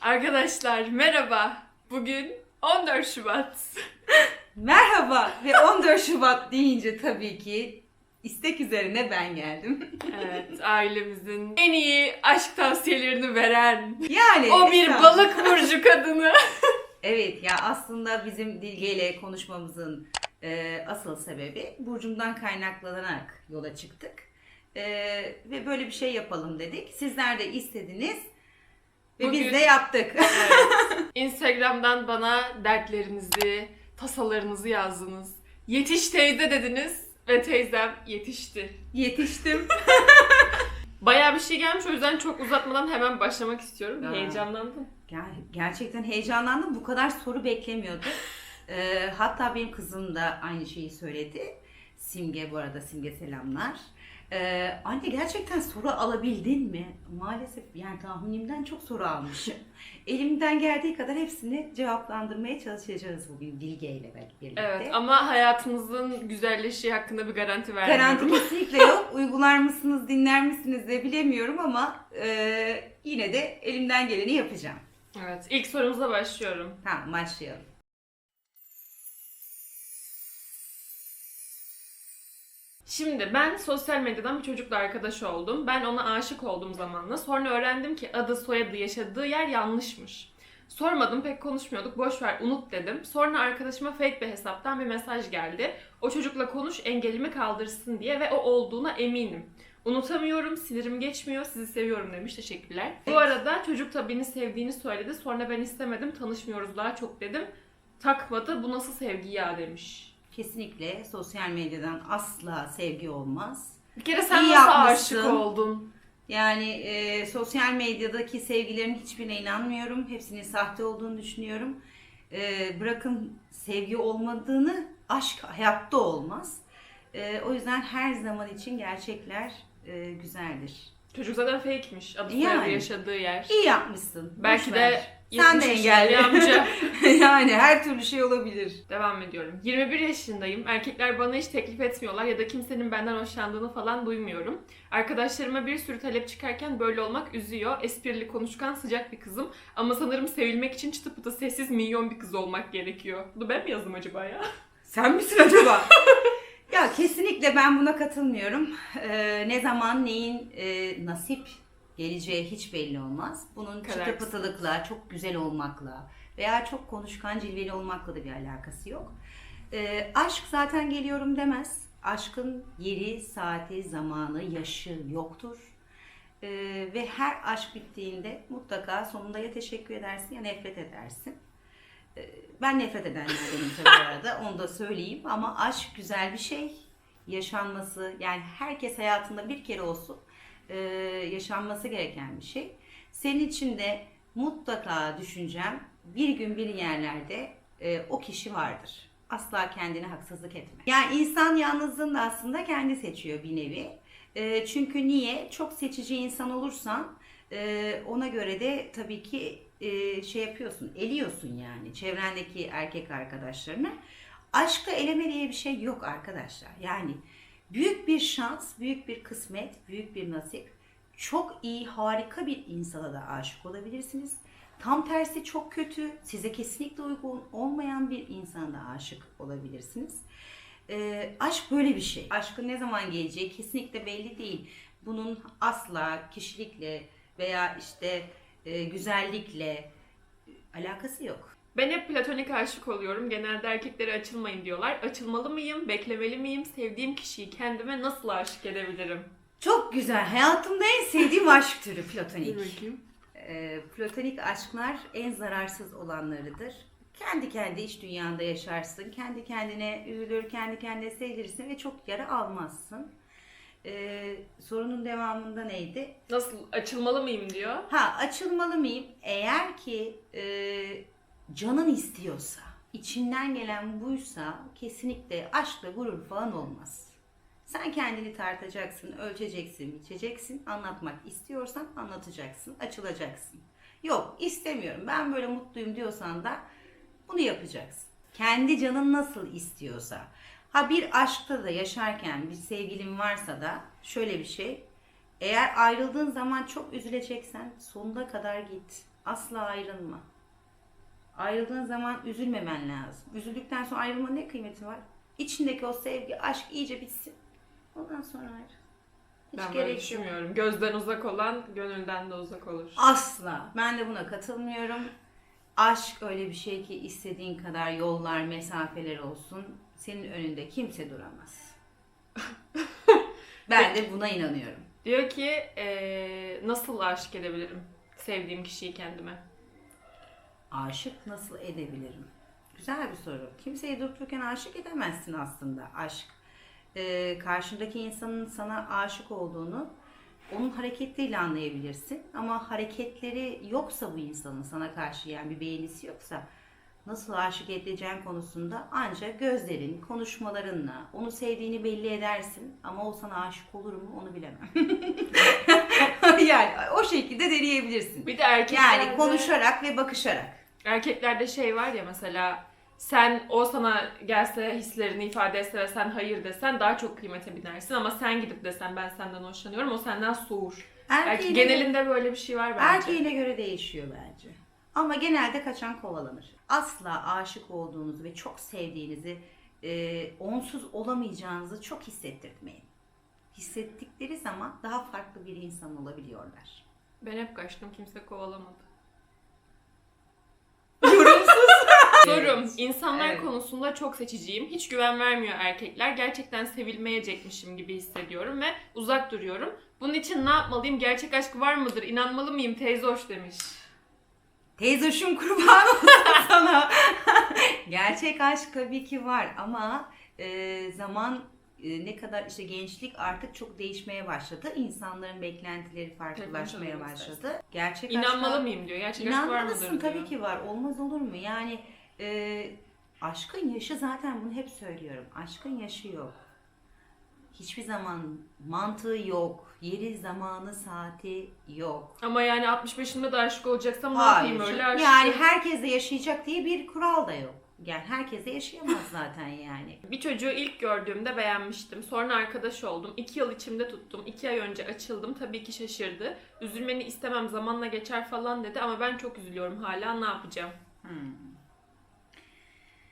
Arkadaşlar merhaba. Bugün 14 Şubat. Merhaba ve 14 Şubat deyince tabii ki istek üzerine ben geldim. Evet, ailemizin en iyi aşk tavsiyelerini veren Yani o bir estağfurullah. balık burcu kadını. Evet ya aslında bizim Dilge ile konuşmamızın e, asıl sebebi Burcum'dan kaynaklanarak yola çıktık. E, ve böyle bir şey yapalım dedik. Sizler de istediniz ve Bugün- biz de yaptık. Evet. Instagram'dan bana dertlerinizi, tasalarınızı yazdınız. Yetiş teyze dediniz ve teyzem yetişti. Yetiştim. Bayağı bir şey gelmiş o yüzden çok uzatmadan hemen başlamak istiyorum. Aa. Heyecanlandım. Ger- gerçekten heyecanlandım. Bu kadar soru beklemiyordum. Ee, hatta benim kızım da aynı şeyi söyledi. Simge bu arada Simge selamlar. Ee, anne gerçekten soru alabildin mi? Maalesef yani tahminimden çok soru almışım. Elimden geldiği kadar hepsini cevaplandırmaya çalışacağız bugün Bilge ile belki birlikte. Evet ama hayatınızın güzelleşiği hakkında bir garanti vermiyorum. Garanti kesinlikle yok. Uygular mısınız, dinler misiniz de bilemiyorum ama e, yine de elimden geleni yapacağım. Evet, ilk sorumuza başlıyorum. Tamam başlayalım. Şimdi ben sosyal medyadan bir çocukla arkadaş oldum. Ben ona aşık olduğum zamanla. Sonra öğrendim ki adı soyadı yaşadığı yer yanlışmış. Sormadım pek konuşmuyorduk. Boş ver unut dedim. Sonra arkadaşıma fake bir hesaptan bir mesaj geldi. O çocukla konuş engelimi kaldırsın diye ve o olduğuna eminim. Unutamıyorum, sinirim geçmiyor, sizi seviyorum demiş. Teşekkürler. Bu arada çocuk da beni sevdiğini söyledi. Sonra ben istemedim, tanışmıyoruz daha çok dedim. Takmadı, bu nasıl sevgi ya demiş. Kesinlikle sosyal medyadan asla sevgi olmaz. Bir kere sen İyi nasıl yapmışsın. aşık oldun? Yani e, sosyal medyadaki sevgilerin hiçbirine inanmıyorum. Hepsinin sahte olduğunu düşünüyorum. E, bırakın sevgi olmadığını, aşk hayatta olmaz. E, o yüzden her zaman için gerçekler e, güzeldir. Çocuk zaten fake'miş. Adı Yani. soyadı yaşadığı yer. İyi yapmışsın. boş Belki de ver. Sen de 70 yaşında bir engelli. amca. yani her türlü şey olabilir. Devam ediyorum. 21 yaşındayım. Erkekler bana hiç teklif etmiyorlar ya da kimsenin benden hoşlandığını falan duymuyorum. Arkadaşlarıma bir sürü talep çıkarken böyle olmak üzüyor. Esprili, konuşkan, sıcak bir kızım. Ama sanırım sevilmek için çıtı pıtı sessiz minyon bir kız olmak gerekiyor. Bunu ben mi yazdım acaba ya? Sen misin acaba? ya kesinlikle ben buna katılmıyorum. Ee, ne zaman neyin e, nasip geleceği hiç belli olmaz. Bunun Kadar çıtı pıtılıkla, çok güzel olmakla veya çok konuşkan cilveli olmakla da bir alakası yok. Ee, aşk zaten geliyorum demez. Aşkın yeri, saati, zamanı, yaşı yoktur. Ee, ve her aşk bittiğinde mutlaka sonunda ya teşekkür edersin ya nefret edersin. Ee, Ben nefret edenlerdenim tabii arada onu da söyleyeyim ama aşk güzel bir şey. Yaşanması yani herkes hayatında bir kere olsun e, yaşanması gereken bir şey. Senin için de mutlaka düşüncem bir gün bir yerlerde e, o kişi vardır. Asla kendine haksızlık etme. Yani insan yalnızlığını da aslında kendi seçiyor bir nevi. E, çünkü niye? Çok seçici insan olursan e, ona göre de tabii ki e, şey yapıyorsun, eliyorsun yani çevrendeki erkek arkadaşlarını. Aşkta eleme diye bir şey yok arkadaşlar. Yani büyük bir şans, büyük bir kısmet, büyük bir nasip. Çok iyi, harika bir insana da aşık olabilirsiniz. Tam tersi çok kötü, size kesinlikle uygun olmayan bir insana da aşık olabilirsiniz. Ee, aşk böyle bir şey. Aşkın ne zaman geleceği kesinlikle belli değil. Bunun asla kişilikle veya işte e, güzellikle e, alakası yok. Ben hep platonik aşık oluyorum. Genelde erkeklere açılmayın diyorlar. Açılmalı mıyım? Beklemeli miyim? Sevdiğim kişiyi kendime nasıl aşık edebilirim? Çok güzel. Hayatımda en sevdiğim aşk türü platonik. Bakayım. Ee, platonik aşklar en zararsız olanlarıdır. Kendi kendi iç dünyanda yaşarsın. Kendi kendine üzülür, kendi kendine sevdirirsin ve çok yara almazsın. Ee, sorunun devamında neydi? Nasıl açılmalı mıyım diyor. Ha açılmalı mıyım? Eğer ki e, canın istiyorsa, içinden gelen buysa kesinlikle aşkla gurur falan olmaz. Sen kendini tartacaksın, ölçeceksin, biçeceksin, anlatmak istiyorsan anlatacaksın, açılacaksın. Yok istemiyorum ben böyle mutluyum diyorsan da bunu yapacaksın. Kendi canın nasıl istiyorsa. Ha bir aşkta da yaşarken bir sevgilin varsa da şöyle bir şey. Eğer ayrıldığın zaman çok üzüleceksen sonuna kadar git. Asla ayrılma. Ayrıldığın zaman üzülmemen lazım. Üzüldükten sonra ayrılma ne kıymeti var? İçindeki o sevgi, aşk iyice bitsin. Ondan sonra ayrıl. Hiç Ben böyle gerek yok. düşünmüyorum. Gözden uzak olan gönülden de uzak olur. Asla. Ben de buna katılmıyorum. Aşk öyle bir şey ki istediğin kadar yollar, mesafeler olsun. Senin önünde kimse duramaz. ben de buna inanıyorum. Diyor ki eee, nasıl aşık edebilirim sevdiğim kişiyi kendime? Aşık nasıl edebilirim? Güzel bir soru. Kimseyi durup dururken aşık edemezsin aslında. Aşk. Ee, karşındaki insanın sana aşık olduğunu onun hareketleriyle anlayabilirsin. Ama hareketleri yoksa bu insanın sana karşı yani bir beğenisi yoksa nasıl aşık edileceğin konusunda ancak gözlerin, konuşmalarınla onu sevdiğini belli edersin. Ama o sana aşık olur mu onu bilemem. yani o şekilde deneyebilirsin. Bir de erkeklerde, Yani konuşarak ve bakışarak. Erkeklerde şey var ya mesela sen o sana gelse hislerini ifade etse ve sen hayır desen daha çok kıymete binersin ama sen gidip desen ben senden hoşlanıyorum o senden soğur. Erkeğine, genelinde böyle bir şey var bence. erkeğine göre değişiyor bence. Ama genelde kaçan kovalanır. Asla aşık olduğunuzu ve çok sevdiğinizi e, onsuz olamayacağınızı çok hissettirtmeyin. Hissettikleri zaman daha farklı bir insan olabiliyorlar. Ben hep kaçtım kimse kovalamadı. Sorum. İnsanlar Evet. konusunda çok seçiciyim. Hiç güven vermiyor erkekler. Gerçekten sevilmeyecekmişim gibi hissediyorum ve uzak duruyorum. Bunun için ne yapmalıyım? Gerçek aşk var mıdır? İnanmalı mıyım? Teyze hoş demiş. Teyzoşum kurban olsun sana. Gerçek aşk tabii ki var ama e, zaman e, ne kadar işte gençlik artık çok değişmeye başladı. İnsanların beklentileri farklılaşmaya başladı. Gerçek İnanmalı aşka- mıyım diyor. Gerçek aşk var mıdır İnanmalısın diyor. tabii ki var. Olmaz olur mu? Yani e, aşkın yaşı zaten bunu hep söylüyorum. Aşkın yaşı yok. Hiçbir zaman mantığı yok. Yeri, zamanı, saati yok. Ama yani 65'imde de aşık olacaksam ne Hayır. yapayım öyle aşk? Yani herkes de yaşayacak diye bir kural da yok. Yani herkes de yaşayamaz zaten yani. Bir çocuğu ilk gördüğümde beğenmiştim. Sonra arkadaş oldum. İki yıl içimde tuttum. İki ay önce açıldım. Tabii ki şaşırdı. Üzülmeni istemem zamanla geçer falan dedi ama ben çok üzülüyorum hala. Ne yapacağım? Hmm.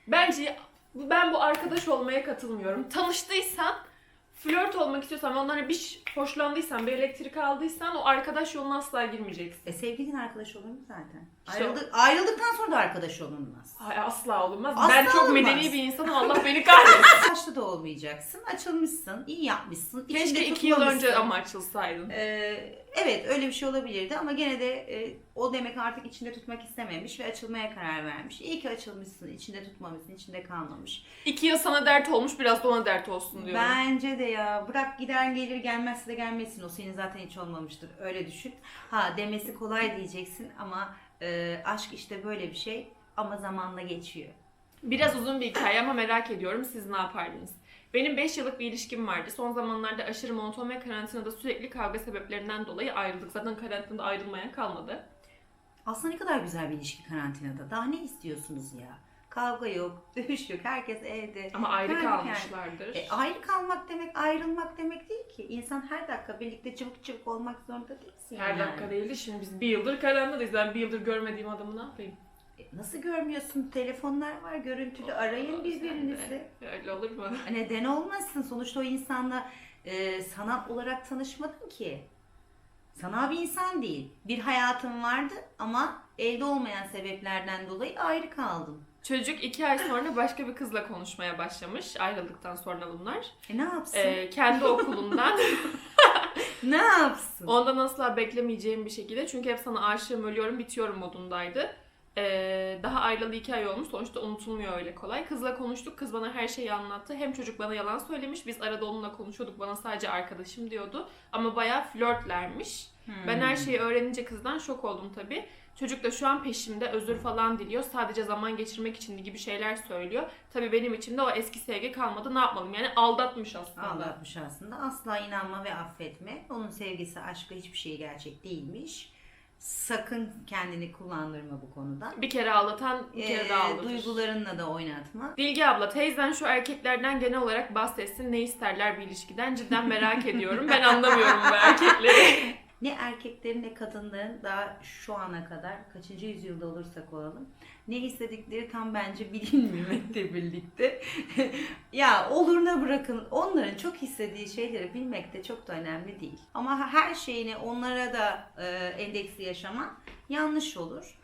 Bence ben bu arkadaş olmaya katılmıyorum. Tanıştıysan, flört olmak istiyorsan onlara bir hoşlandıysan, bir elektrik aldıysan o arkadaş yoluna asla girmeyeceksin. E sevgilin arkadaş olur mu zaten? İşte Ayrıldı- ayrıldıktan sonra da arkadaş olunmaz. Ay, asla olmaz. Asla ben çok olmaz. medeni bir insanım. Allah beni kahretsin. Başta da olmayacaksın. Açılmışsın, iyi yapmışsın. içinde Keşke iki yıl tutmamışsın. önce ama açılsaydın. Ee, evet öyle bir şey olabilirdi ama gene de e, o demek artık içinde tutmak istememiş ve açılmaya karar vermiş. İyi ki açılmışsın, içinde tutmamışsın, içinde kalmamış. İki yıl sana dert olmuş, biraz da ona dert olsun diyorum. Bence de ya bırak gider gelir gelmezse de gelmesin o senin zaten hiç olmamıştır öyle düşün. Ha demesi kolay diyeceksin ama e, aşk işte böyle bir şey ama zamanla geçiyor. Biraz uzun bir hikaye ama merak ediyorum siz ne yapardınız? Benim 5 yıllık bir ilişkim vardı. Son zamanlarda aşırı monoton ve karantinada sürekli kavga sebeplerinden dolayı ayrıldık. Zaten karantinada ayrılmayan kalmadı. Aslında ne kadar güzel bir ilişki karantinada. Daha ne istiyorsunuz ya? Kavga yok, dövüş yok, herkes evde. Ama ayrı Kendi kalmışlardır. E, ayrı kalmak demek ayrılmak demek değil ki. İnsan her dakika birlikte cıvık cıvık olmak zorunda değilsin. Her yani. dakika değildi. Şimdi biz bir yıldır karantinadayız. Ben bir yıldır görmediğim adamı ne yapayım? E, Nasıl görmüyorsun? Telefonlar var, görüntülü arayın birbirinizi. Öyle olur mu? Neden olmasın? Sonuçta o insanla e, sanat olarak tanışmadın ki. Sanal bir insan değil. Bir hayatın vardı ama elde olmayan sebeplerden dolayı ayrı kaldın. Çocuk iki ay sonra başka bir kızla konuşmaya başlamış. Ayrıldıktan sonra bunlar. E ne yapsın? Ee, kendi okulundan. ne yapsın? Ondan asla beklemeyeceğim bir şekilde. Çünkü hep sana aşığım, ölüyorum, bitiyorum modundaydı. Ee, daha ayrılalı iki ay olmuş. Sonuçta unutulmuyor öyle kolay. Kızla konuştuk. Kız bana her şeyi anlattı. Hem çocuk bana yalan söylemiş. Biz arada onunla konuşuyorduk. Bana sadece arkadaşım diyordu. Ama bayağı flörtlermiş. Ben her şeyi öğrenince kızdan şok oldum tabii. Çocuk da şu an peşimde özür falan diliyor. Sadece zaman geçirmek için gibi şeyler söylüyor. Tabii benim içimde o eski sevgi kalmadı. Ne yapmalım? Yani aldatmış aslında. Aldatmış aslında. Asla inanma ve affetme. Onun sevgisi, aşkı hiçbir şey gerçek değilmiş. Sakın kendini kullandırma bu konuda. Bir kere aldatan bir kere Ee, daha aldatır. duygularınla da oynatma. Bilge abla teyzen şu erkeklerden genel olarak bahsetsin. Ne isterler bir ilişkiden? Cidden merak ediyorum. Ben anlamıyorum bu erkekleri. ne erkeklerin ne kadınların daha şu ana kadar kaçıncı yüzyılda olursak olalım ne istedikleri tam bence bilinmemekle birlikte. ya oluruna bırakın onların çok istediği şeyleri bilmek de çok da önemli değil. Ama her şeyini onlara da e, endeksli yaşaman yanlış olur.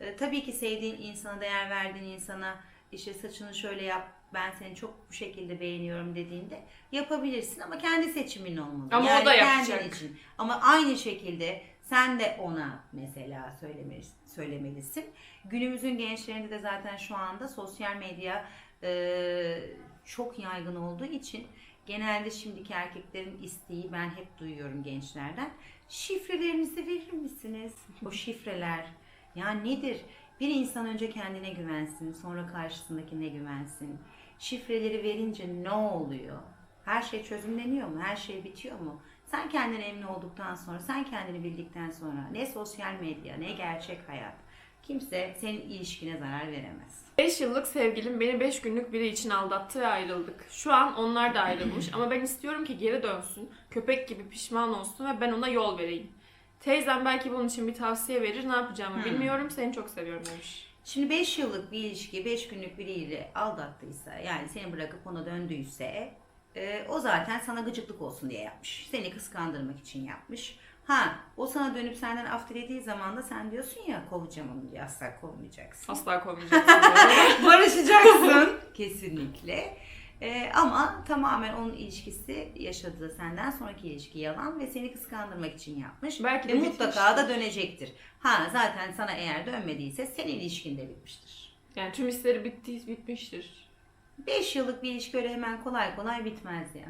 E, tabii ki sevdiğin insana, değer verdiğin insana işte saçını şöyle yap, ben seni çok bu şekilde beğeniyorum dediğinde yapabilirsin ama kendi seçimin olmalı. Ama o Yani da kendin yapacak. için. Ama aynı şekilde sen de ona mesela söylemelisin. söylemelisin. Günümüzün gençlerinde de zaten şu anda sosyal medya e, çok yaygın olduğu için genelde şimdiki erkeklerin isteği ben hep duyuyorum gençlerden. Şifrelerinizi verir misiniz? O şifreler ya nedir? Bir insan önce kendine güvensin, sonra karşısındakine güvensin. Şifreleri verince ne oluyor? Her şey çözümleniyor mu? Her şey bitiyor mu? Sen kendine emin olduktan sonra, sen kendini bildikten sonra ne sosyal medya ne gerçek hayat kimse senin ilişkine zarar veremez. 5 yıllık sevgilim beni 5 günlük biri için aldattı ve ayrıldık. Şu an onlar da ayrılmış ama ben istiyorum ki geri dönsün, köpek gibi pişman olsun ve ben ona yol vereyim. Teyzem belki bunun için bir tavsiye verir, ne yapacağımı Hmm. bilmiyorum, seni çok seviyorum demiş. Şimdi 5 yıllık bir ilişki 5 günlük biriyle aldattıysa yani seni bırakıp ona döndüyse e, o zaten sana gıcıklık olsun diye yapmış. Seni kıskandırmak için yapmış. Ha o sana dönüp senden af dilediği zaman da sen diyorsun ya kovacağım onu diye asla kovmayacaksın. Asla kovmayacaksın. Barışacaksın kesinlikle. E, ama tamamen onun ilişkisi yaşadığı senden sonraki ilişki yalan ve seni kıskandırmak için yapmış. Belki Ve de mutlaka da dönecektir. Ha zaten sana eğer dönmediyse senin ilişkin de bitmiştir. Yani tüm hisleri bitti, bitmiştir. 5 yıllık bir ilişki öyle hemen kolay kolay bitmez ya.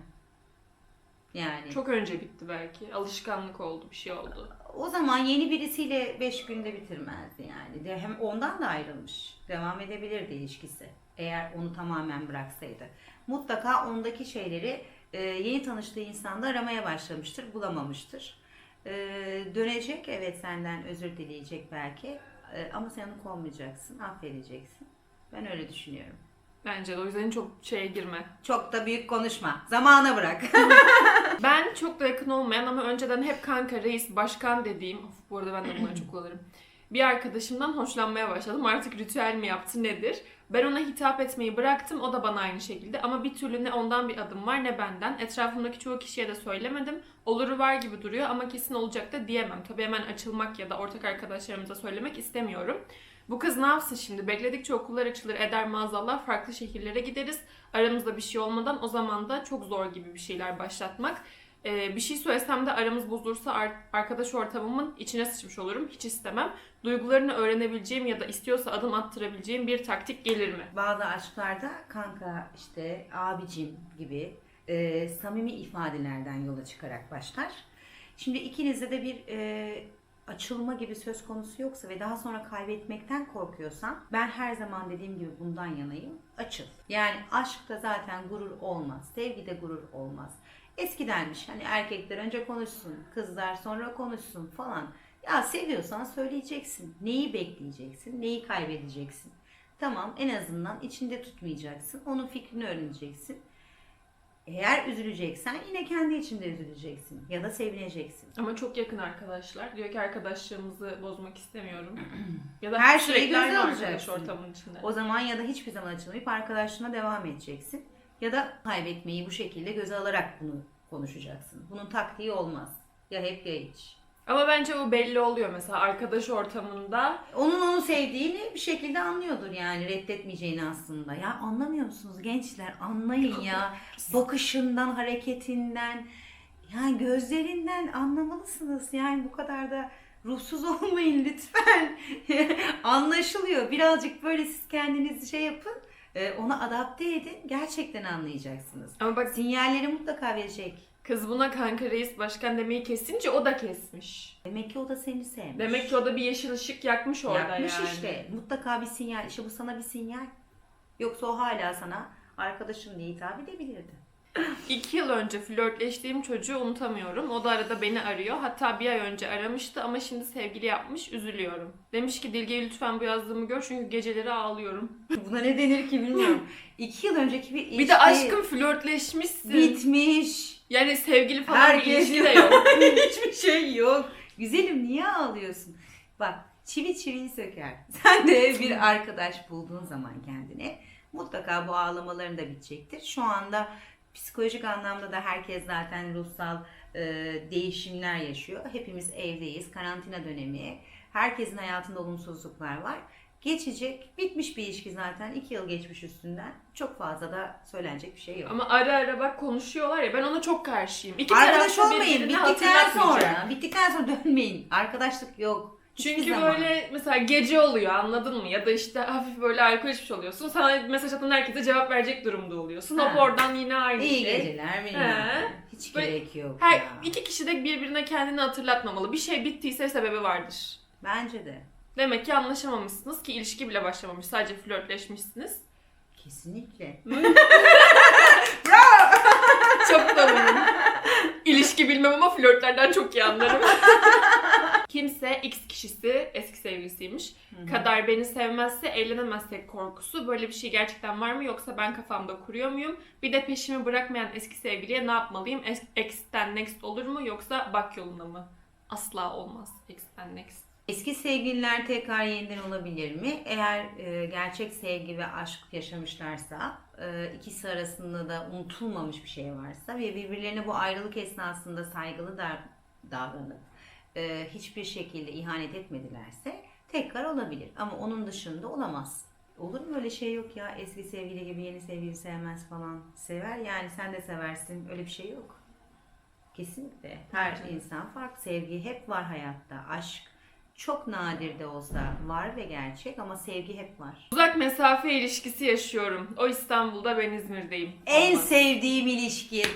Yani Çok önce bitti belki. Alışkanlık oldu, bir şey oldu. o zaman yeni birisiyle 5 günde bitirmezdi yani. De hem ondan da ayrılmış. Devam edebilirdi ilişkisi. Eğer onu tamamen bıraksaydı. Mutlaka ondaki şeyleri e, yeni tanıştığı insanda aramaya başlamıştır, bulamamıştır. E, dönecek, evet senden özür dileyecek belki. E, ama sen onu kovmayacaksın, affedeceksin. Ben öyle düşünüyorum. Bence de o yüzden çok şeye girme. Çok da büyük konuşma. Zamana bırak. Ben çok da yakın olmayan ama önceden hep kanka, reis, başkan dediğim, of, bu arada ben de bunları çok kullanırım. Bir arkadaşımdan hoşlanmaya başladım. Artık ritüel mi yaptı nedir? Ben ona hitap etmeyi bıraktım. O da bana aynı şekilde. Ama bir türlü ne ondan bir adım var ne benden. Etrafımdaki çoğu kişiye de söylemedim. Oluru var gibi duruyor ama kesin olacak da diyemem. Tabii hemen açılmak ya da ortak arkadaşlarımıza söylemek istemiyorum. Bu kız ne yapsın şimdi? Bekledikçe okullar açılır eder maazallah farklı şehirlere gideriz. Aramızda bir şey olmadan o zaman da çok zor gibi bir şeyler başlatmak. Ee, bir şey söylesem de aramız bozulursa ar- arkadaş ortamımın içine sıçmış olurum. Hiç istemem. Duygularını öğrenebileceğim ya da istiyorsa adım attırabileceğim bir taktik gelir mi? Bazı aşklarda kanka işte abicim gibi e, samimi ifadelerden yola çıkarak başlar. Şimdi ikinizde de bir e, açılma gibi söz konusu yoksa ve daha sonra kaybetmekten korkuyorsan ben her zaman dediğim gibi bundan yanayım. Açıl. Yani aşkta zaten gurur olmaz. Sevgide gurur olmaz. Eskidenmiş hani erkekler önce konuşsun, kızlar sonra konuşsun falan. Ya seviyorsan söyleyeceksin. Neyi bekleyeceksin, neyi kaybedeceksin. Tamam en azından içinde tutmayacaksın. Onun fikrini öğreneceksin. Eğer üzüleceksen yine kendi içinde üzüleceksin. Ya da sevineceksin. Ama çok yakın arkadaşlar. Diyor ki arkadaşlığımızı bozmak istemiyorum. ya da Her şeyi göze alacaksın. ortamın içinde. O zaman ya da hiçbir zaman açılmayıp arkadaşlığına devam edeceksin. Ya da kaybetmeyi bu şekilde göze alarak bunu konuşacaksın. Bunun taktiği olmaz. Ya hep ya hiç. Ama bence bu belli oluyor mesela arkadaş ortamında. Onun onu sevdiğini bir şekilde anlıyordur yani reddetmeyeceğini aslında. Ya anlamıyor musunuz gençler? Anlayın ya. Bakışından, hareketinden, yani gözlerinden anlamalısınız. Yani bu kadar da ruhsuz olmayın lütfen. Anlaşılıyor. Birazcık böyle siz kendinizi şey yapın. E, Ona adapte edin. Gerçekten anlayacaksınız. Ama bak Sinyalleri mutlaka verecek. kız buna kanka reis başkan demeyi kesince o da kesmiş. Demek ki o da seni sevmiş. Demek ki o da bir yeşil ışık yakmış orada Yapmış yani. işte. Mutlaka bir sinyal. İşte bu sana bir sinyal. Yoksa o hala sana arkadaşım diye hitap edebilirdi. İki yıl önce flörtleştiğim çocuğu unutamıyorum. O da arada beni arıyor. Hatta bir ay önce aramıştı ama şimdi sevgili yapmış. Üzülüyorum. Demiş ki Dilge lütfen bu yazdığımı gör çünkü geceleri ağlıyorum. Buna ne denir ki bilmiyorum. İki yıl önceki bir ilişki Bir de aşkım flörtleşmişsin. bitmiş. Yani sevgili falan bir Herkes ilişki de yok. Hiçbir şey yok. Güzelim niye ağlıyorsun? Bak çivi çiviyi söker. Sen de bir arkadaş bulduğun zaman kendine mutlaka bu ağlamaların da bitecektir. Şu anda psikolojik anlamda da herkes zaten ruhsal e, değişimler yaşıyor. Hepimiz evdeyiz. Karantina dönemi. Herkesin hayatında olumsuzluklar var. Geçecek. Bitmiş bir ilişki zaten. iki yıl geçmiş üstünden. Çok fazla da söylenecek bir şey yok. Ama ara ara bak konuşuyorlar ya ben ona çok karşıyım. İki Arkadaş taraf da olmayın. birbirini Bittikten hatırlatmayacak. sonra. Bittikten sonra dönmeyin. Arkadaşlık yok. Hiçbir Çünkü zaman. böyle mesela gece oluyor anladın mı? Ya da işte hafif böyle alkol içmiş oluyorsun. Sana mesaj atan herkese cevap verecek durumda oluyorsun. Hop Ha. oradan yine aynı İyi şey. geceler. He. Hiç Böyle gerek yok Her ya. iki kişi de birbirine kendini hatırlatmamalı. Bir şey bittiyse sebebi vardır. Bence de. Demek ki anlaşamamışsınız ki ilişki bile başlamamış. Sadece flörtleşmişsiniz. Kesinlikle. Çok da eminim. İlişki bilmem ama flörtlerden çok iyi anlarım. Kimse X kişisi eski sevgilisiymiş. Kadar beni sevmezse evlenemezsek korkusu. Böyle bir şey gerçekten var mı yoksa ben kafamda kuruyor muyum? Bir de peşimi bırakmayan eski sevgiliye ne yapmalıyım? Es- X'ten next olur mu yoksa bak yolunda mı? Asla olmaz. X'ten next. Eski sevgililer tekrar yeniden olabilir mi? Eğer e, gerçek sevgi ve aşk yaşamışlarsa, e, ikisi arasında da unutulmamış bir şey varsa ve birbirlerine bu ayrılık esnasında saygılı da davranıp e, hiçbir şekilde ihanet etmedilerse tekrar olabilir. Ama onun dışında olamaz. Olur mu öyle şey yok ya eski sevgili gibi yeni sevgili sevmez falan. Sever yani sen de seversin öyle bir şey yok. Kesinlikle. Her de. insan farklı. Sevgi hep var hayatta. Aşk çok nadir de olsa var ve gerçek ama sevgi hep var. Uzak mesafe ilişkisi yaşıyorum. O İstanbul'da ben İzmir'deyim. En Olmaz. sevdiğim ilişki.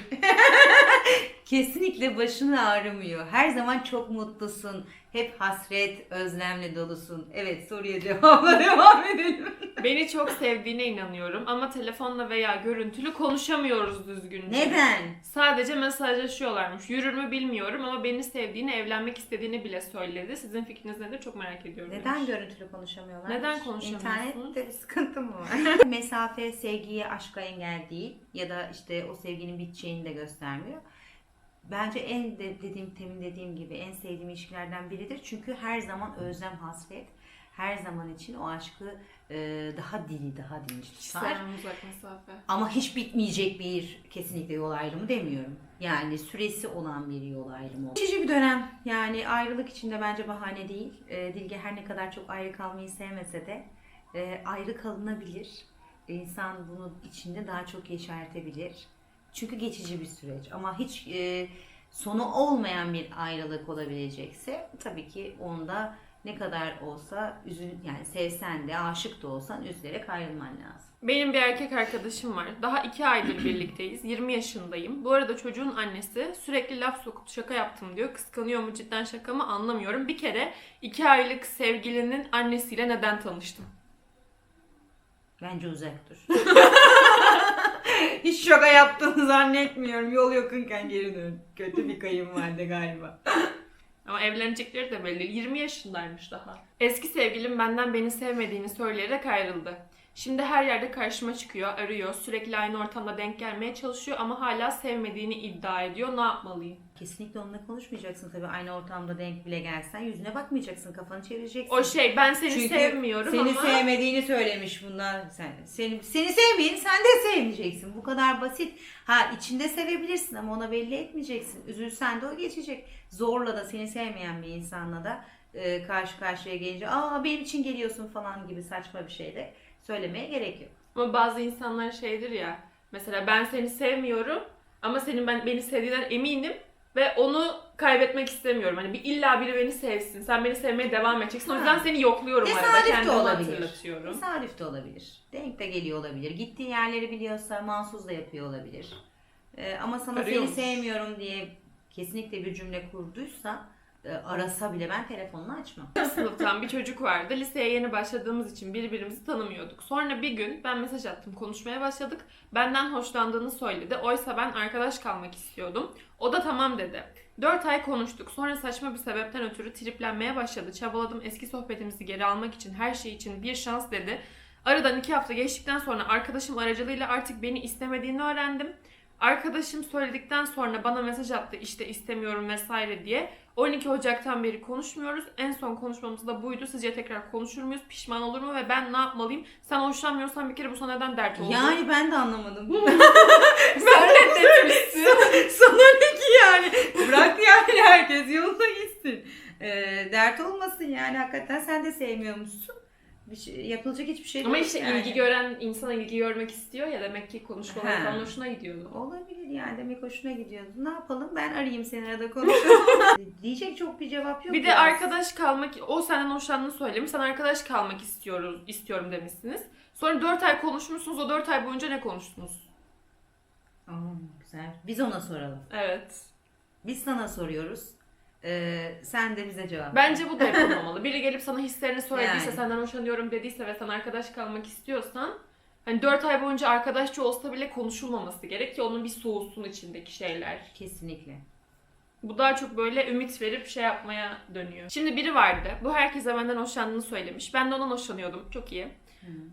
Kesinlikle başın ağrımıyor. Her zaman çok mutlusun. Hep hasret, özlemle dolusun. Evet soruya cevapla devam edelim. Beni çok sevdiğine inanıyorum ama telefonla veya görüntülü konuşamıyoruz düzgünce. Neden? Sadece mesajlaşıyorlarmış. Yürür mü bilmiyorum ama beni sevdiğini, evlenmek istediğini bile söyledi. Sizin fikriniz nedir? Çok merak ediyorum. Neden demiş. görüntülü konuşamıyorlar? Neden konuşamıyorsunuz? İnternette bir sıkıntı mı var? Mesafe sevgiye, aşka engel değil. Ya da işte o sevginin biteceğini de göstermiyor. Bence en de dediğim temin dediğim gibi en sevdiğim ilişkilerden biridir. Çünkü her zaman özlem, hasret her zaman için o aşkı e, daha diri, daha dinç tutar. uzak mesafe. Ama hiç bitmeyecek bir kesinlikle yol ayrımı demiyorum. Yani süresi olan bir yol ayrımı. Geçici bir dönem. Yani ayrılık içinde bence bahane değil. Ee, Dilge her ne kadar çok ayrı kalmayı sevmese de e, ayrı kalınabilir. İnsan bunu içinde daha çok yeşertebilir. Çünkü geçici bir süreç. Ama hiç e, sonu olmayan bir ayrılık olabilecekse tabii ki onda ne kadar olsa üzül yani sevsen de aşık da olsan üzülerek ayrılman lazım. Benim bir erkek arkadaşım var. Daha iki aydır birlikteyiz. 20 yaşındayım. Bu arada çocuğun annesi sürekli laf sokup şaka yaptım diyor. Kıskanıyor mu cidden şaka mı anlamıyorum. Bir kere iki aylık sevgilinin annesiyle neden tanıştım? Bence uzak dur. Hiç şaka yaptığını zannetmiyorum. Yol yakınken geri dön. Kötü bir kayınvalide galiba. Ama evlenecekleri de belli. değil. 20 yaşındaymış daha. Eski sevgilim benden beni sevmediğini söyleyerek ayrıldı. Şimdi her yerde karşıma çıkıyor, arıyor, sürekli aynı ortamda denk gelmeye çalışıyor ama hala sevmediğini iddia ediyor. Ne yapmalıyım? Kesinlikle onunla konuşmayacaksın tabii. Aynı ortamda denk bile gelsen yüzüne bakmayacaksın. Kafanı çevireceksin. O şey ben seni Çünkü sevmiyorum seni ama sevmediğini söylemiş bunlar. Sen, seni, seni sevmeyeni sen de sevmeyeceksin. Bu kadar basit. Ha içinde sevebilirsin ama ona belli etmeyeceksin. Üzülsen de o geçecek. Zorla da seni sevmeyen bir insanla da e, karşı karşıya gelince aa benim için geliyorsun falan gibi saçma bir şey de söylemeye gerek yok. ama bazı insanlar şeydir ya. Mesela ben seni sevmiyorum ama senin ben beni sevdiğinden eminim ve onu kaybetmek istemiyorum. Hani bir illa biri beni sevsin. Sen beni sevmeye devam edeceksin. O yüzden Ha. seni yokluyorum arada. Tesadüf de Kendimi olabilir. hatırlatıyorum. Tesadüf de olabilir. Denk de geliyor olabilir. Gittiği yerleri biliyorsa mahsus da yapıyor olabilir. Ee, ama sana Arıyormuş. seni sevmiyorum diye kesinlikle bir cümle kurduysa arasa bile ben telefonunu açmam. sınıftan bir çocuk vardı. Liseye yeni başladığımız için birbirimizi tanımıyorduk. Sonra bir gün ben mesaj attım, konuşmaya başladık. Benden hoşlandığını söyledi. Oysa ben arkadaş kalmak istiyordum. O da tamam dedi. 4 ay konuştuk. Sonra saçma bir sebepten ötürü triplenmeye başladı. Çabaladım eski sohbetimizi geri almak için, her şey için bir şans dedi. Aradan 2 hafta geçtikten sonra arkadaşım aracılığıyla artık beni istemediğini öğrendim. Arkadaşım söyledikten sonra bana mesaj attı işte istemiyorum vesaire diye. 12 Ocak'tan beri konuşmuyoruz. En son konuşmamız da buydu. Sizce tekrar konuşur muyuz? Pişman olur mu? Ve ben ne yapmalıyım? Sen hoşlanmıyorsan bir kere bu sana neden dert oldu? Yani ben de anlamadım. sen reddetmişsin. Sana ne ki yani? Bırak yani herkes yoluna gitsin. Ee, dert olmasın yani hakikaten sen de sevmiyormuşsun. Şey, yapılacak hiçbir şey Ama değil işte yani. ilgi gören insana ilgi görmek istiyor ya demek ki konuşmaları Ha. falan hoşuna gidiyordu. Olabilir yani demek hoşuna gidiyordu. Ne yapalım ben arayayım seni arada konuşalım. Diyecek çok bir cevap yok. Bir de biraz. arkadaş kalmak, o senden hoşlandığını söylemiş, sen arkadaş kalmak istiyoruz, istiyorum demişsiniz. Sonra 4 ay konuşmuşsunuz, o 4 ay boyunca ne konuştunuz? Aa, güzel. Biz ona soralım. Evet. Biz sana soruyoruz. Ee, sen de bize cevap ver. Bence bu da yapılmamalı. Biri gelip sana hislerini söylediyse, Yani. senden hoşlanıyorum dediyse ve sen arkadaş kalmak istiyorsan hani 4 ay boyunca arkadaşça olsa bile konuşulmaması gerek ki onun bir soğusun içindeki şeyler. Kesinlikle. Bu daha çok böyle ümit verip şey yapmaya dönüyor. Şimdi biri vardı. Bu herkese benden hoşlandığını söylemiş. Ben de ondan hoşlanıyordum. Çok iyi.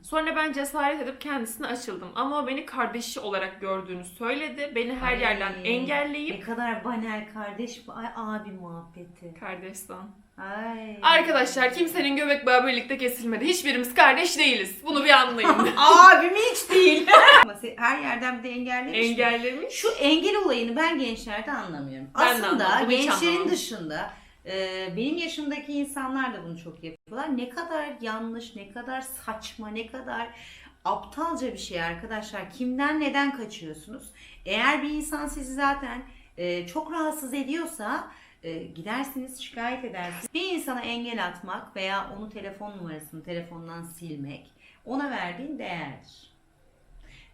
Sonra ben cesaret edip kendisine açıldım. Ama o beni kardeşi olarak gördüğünü söyledi. Beni her Ay. yerden Ne engelleyip kadar banal kardeş bu. Ay abi muhabbeti. kardeşten. Ay. Arkadaşlar kimsenin göbek bağı birlikte kesilmedi. Hiçbirimiz kardeş değiliz. Bunu bir anlayın. Abim hiç değil. Ama se- her yerden bir de engellemiş. mi? Engellemiş. Şu engel olayını ben gençlerde anlamıyorum. Ben de Aslında anlamadım, hiç gençlerin anlamadım. dışında e, benim yaşımdaki insanlar da bunu çok yapıyorlar. Ne kadar yanlış, ne kadar saçma, ne kadar aptalca bir şey arkadaşlar. Kimden neden kaçıyorsunuz? Eğer bir insan sizi zaten e, çok rahatsız ediyorsa e, gidersiniz şikayet edersiniz. Bir insana engel atmak veya onu telefon numarasını telefondan silmek ona verdiğin değerdir.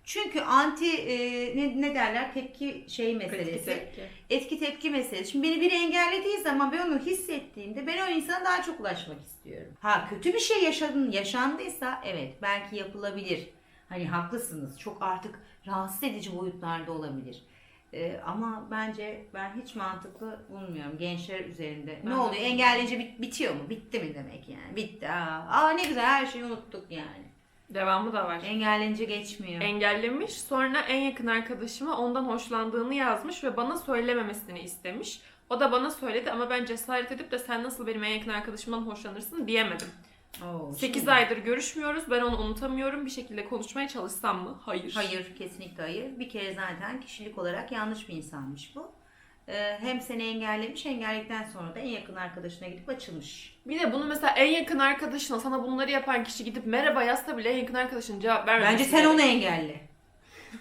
Çünkü anti e, ne, ne derler tepki şey meselesi. Tepki. Etki tepki meselesi. Şimdi beni biri engellediği zaman ben onu hissettiğimde ben o insana daha çok ulaşmak istiyorum. Ha kötü bir şey yaşadın, yaşandıysa evet belki yapılabilir. Hani haklısınız. Çok artık rahatsız edici boyutlarda olabilir. Ee, ama bence ben hiç mantıklı bulmuyorum gençler üzerinde. Ben ne oluyor? Engelleyince bit- bitiyor mu? Bitti mi demek yani? Bitti. Aa, aa ne güzel her şeyi unuttuk yani. Devamı da var. Engelleyince geçmiyor. engellemiş. Sonra en yakın arkadaşıma ondan hoşlandığını yazmış ve bana söylememesini istemiş. O da bana söyledi ama ben cesaret edip de sen nasıl benim en yakın arkadaşımdan hoşlanırsın diyemedim. Oo, 8 şimdi- aydır görüşmüyoruz. Ben onu unutamıyorum. Bir şekilde konuşmaya çalışsam mı? Hayır. Hayır, kesinlikle hayır. Bir kere zaten kişilik olarak yanlış bir insanmış bu. Ee, hem seni engellemiş, engelledikten sonra da en yakın arkadaşına gidip açılmış. Bir de bunu mesela en yakın arkadaşına sana bunları yapan kişi gidip merhaba yazsa bile en yakın arkadaşın cevap vermemesi Bence sen onu engelle.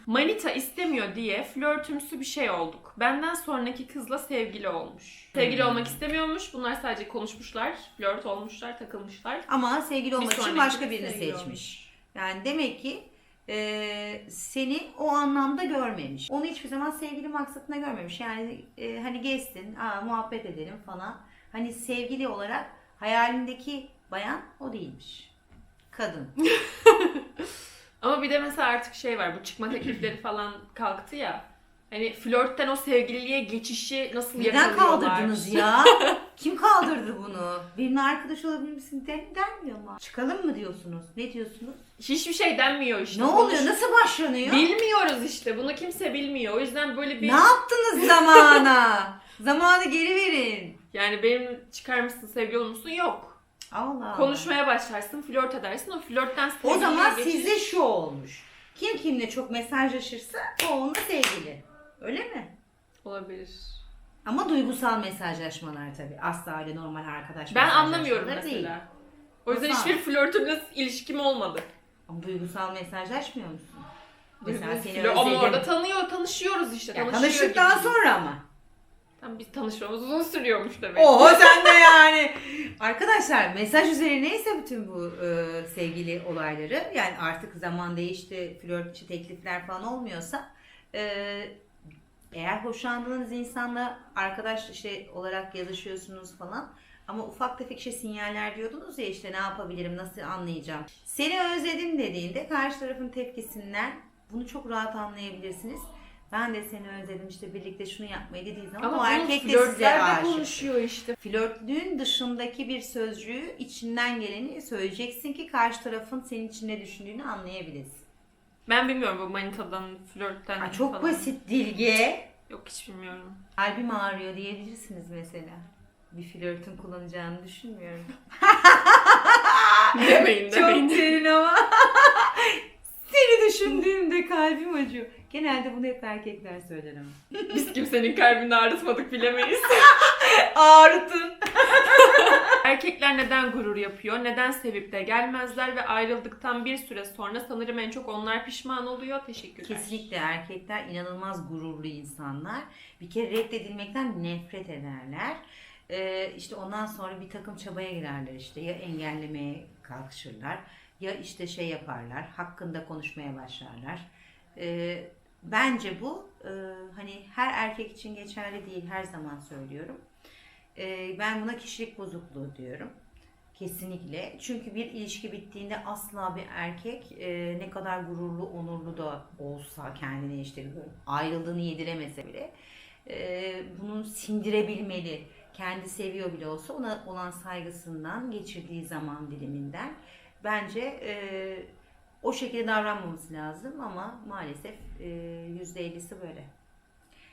Manita istemiyor diye flörtümsü bir şey olduk. Benden sonraki kızla sevgili olmuş. Sevgili Hmm. olmak istemiyormuş. Bunlar sadece konuşmuşlar. Flört olmuşlar, takılmışlar. Ama sevgili olmak için sonraki başka birini sevgili seçmiş. Yani demek ki e, seni o anlamda görmemiş. Onu hiçbir zaman sevgili maksatına görmemiş. Yani e, hani geçsin, aa, muhabbet edelim falan. Hani sevgili olarak hayalindeki bayan o değilmiş. Kadın. Ama bir de mesela artık şey var. Bu çıkma teklifleri falan kalktı ya. Hani flörtten o sevgililiğe geçişi nasıl Neden yakalıyorlar? kaldırdınız ya? Kim kaldırdı bunu? Benimle arkadaş olabilir misin den denmiyor mu? Çıkalım mı diyorsunuz? Ne diyorsunuz? Hiçbir şey denmiyor işte. Ne oluyor? Nasıl başlanıyor? Bilmiyoruz işte. Bunu kimse bilmiyor. O yüzden böyle bir... Ne yaptınız zamana? Zamanı geri verin. Yani benim çıkar mısın, sevgili olur musun? Yok. Allah. Konuşmaya başlarsın, flört edersin. O flörtten O sevgiliye zaman geçiş- sizde şu olmuş. Kim kimle çok mesajlaşırsa o onunla sevgili. Öyle mi? Olabilir. Ama duygusal mesajlaşmalar tabii. Asla öyle normal arkadaş Ben anlamıyorum mesela. değil. O yüzden Nasıl? hiçbir flörtümle ilişkim olmadı. Ama duygusal mesajlaşmıyor musun? Mesela seni Flör- Ama özledim. orada tanıyor, tanışıyoruz işte. Ya, tanışıyor tanıştıktan gibiyiz. sonra ama. Tam biz tanışmamız uzun sürüyormuş demek. Oho sen de yani. Arkadaşlar mesaj üzeri neyse bütün bu e, sevgili olayları yani artık zaman değişti flört içi teklifler falan olmuyorsa e, Eğer hoşlandığınız insanla arkadaş işte olarak yazışıyorsunuz falan ama ufak tefek şey sinyaller diyordunuz ya işte ne yapabilirim, nasıl anlayacağım. Seni özledim dediğinde karşı tarafın tepkisinden bunu çok rahat anlayabilirsiniz. Ben de seni özledim işte birlikte şunu yapmayı dediği zaman o Ama erkek de size aşık. konuşuyor işte. Flörtlüğün dışındaki bir sözcüğü içinden geleni söyleyeceksin ki karşı tarafın senin için ne düşündüğünü anlayabilirsin. Ben bilmiyorum bu manitadan, flörtten Ha, çok falan. basit Dilge. Yok hiç bilmiyorum. Kalbim ağrıyor diyebilirsiniz mesela. Bir flörtün kullanacağını düşünmüyorum. demeyin Çok demeyin. derin ama. Seni düşündüğümde kalbim acıyor. Genelde bunu hep erkekler söyler ama. Biz kimsenin kalbini ağrıtmadık bilemeyiz. Ağrıtın. Erkekler neden gurur yapıyor? Neden sevip de gelmezler ve ayrıldıktan bir süre sonra sanırım en çok onlar pişman oluyor. Teşekkürler. Kesinlikle erkekler inanılmaz gururlu insanlar. Bir kere reddedilmekten nefret ederler. Ee, işte ondan sonra bir takım çabaya girerler işte ya engellemeye kalkışırlar ya işte şey yaparlar hakkında konuşmaya başlarlar. Ee, bence bu e, hani her erkek için geçerli değil her zaman söylüyorum. Ee, ben buna kişilik bozukluğu diyorum. Kesinlikle. Çünkü bir ilişki bittiğinde asla bir erkek e, ne kadar gururlu, onurlu da olsa kendine işte ayrıldığını yediremese bile e, bunu sindirebilmeli. Kendi seviyor bile olsa ona olan saygısından, geçirdiği zaman diliminden bence e, o şekilde davranmaması lazım ama maalesef e, %50'si böyle.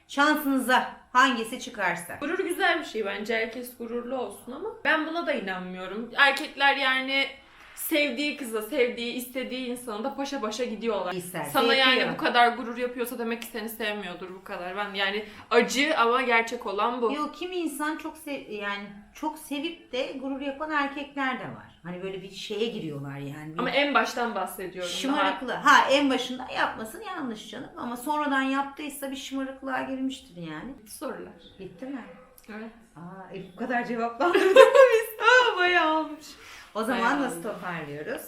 Şansınıza hangisi çıkarsa. Gurur güzel bir şey bence. Herkes gururlu olsun ama ben buna da inanmıyorum. Erkekler yani sevdiği kıza, sevdiği, istediği insana da paşa paşa gidiyorlar. İsterse Sana yani yapıyor. bu kadar gurur yapıyorsa demek ki seni sevmiyordur bu kadar. Ben yani acı ama gerçek olan bu. Yok kimi insan çok sev yani çok sevip de gurur yapan erkekler de var. Hani böyle bir şeye giriyorlar yani. Bir Ama en baştan bahsediyorum. Daha şımarıklığı. Ha en başında yapmasın yanlış canım ama sonradan yaptıysa bir şımarıklığa girmiştir yani. sorular. Bitti mi? Evet. Aa, e, bu kadar cevaplandırdık mı biz? Aa, bayağı olmuş. O zaman Bayağı nasıl oldu. toparlıyoruz?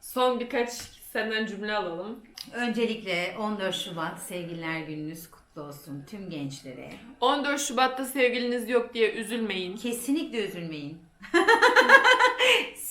Son birkaç senden cümle alalım. Öncelikle 14 Şubat Sevgililer Gününüz kutlu olsun tüm gençlere. 14 Şubat'ta sevgiliniz yok diye üzülmeyin. Kesinlikle üzülmeyin.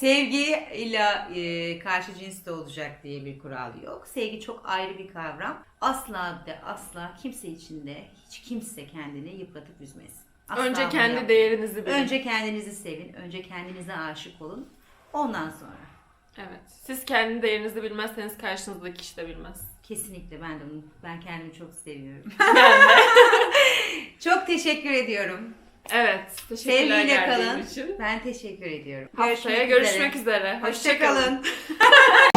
Sevgi ile e, karşı cinste olacak diye bir kural yok. Sevgi çok ayrı bir kavram. Asla de asla kimse için de hiç kimse kendini yıpratıp üzmesin. Asla Önce kendi değerinizi bilin. Önce kendinizi sevin. Önce kendinize aşık olun. Ondan sonra. Evet. Siz kendi değerinizi bilmezseniz karşınızdaki kişi de bilmez. Kesinlikle ben de bunu, ben kendimi çok seviyorum. Ben de. çok teşekkür ediyorum. Evet. Teşekkürler Sevgiyle geldiğin kalın. için. Ben teşekkür ediyorum. Haftaya görüşmek üzere. Hoşçakalın.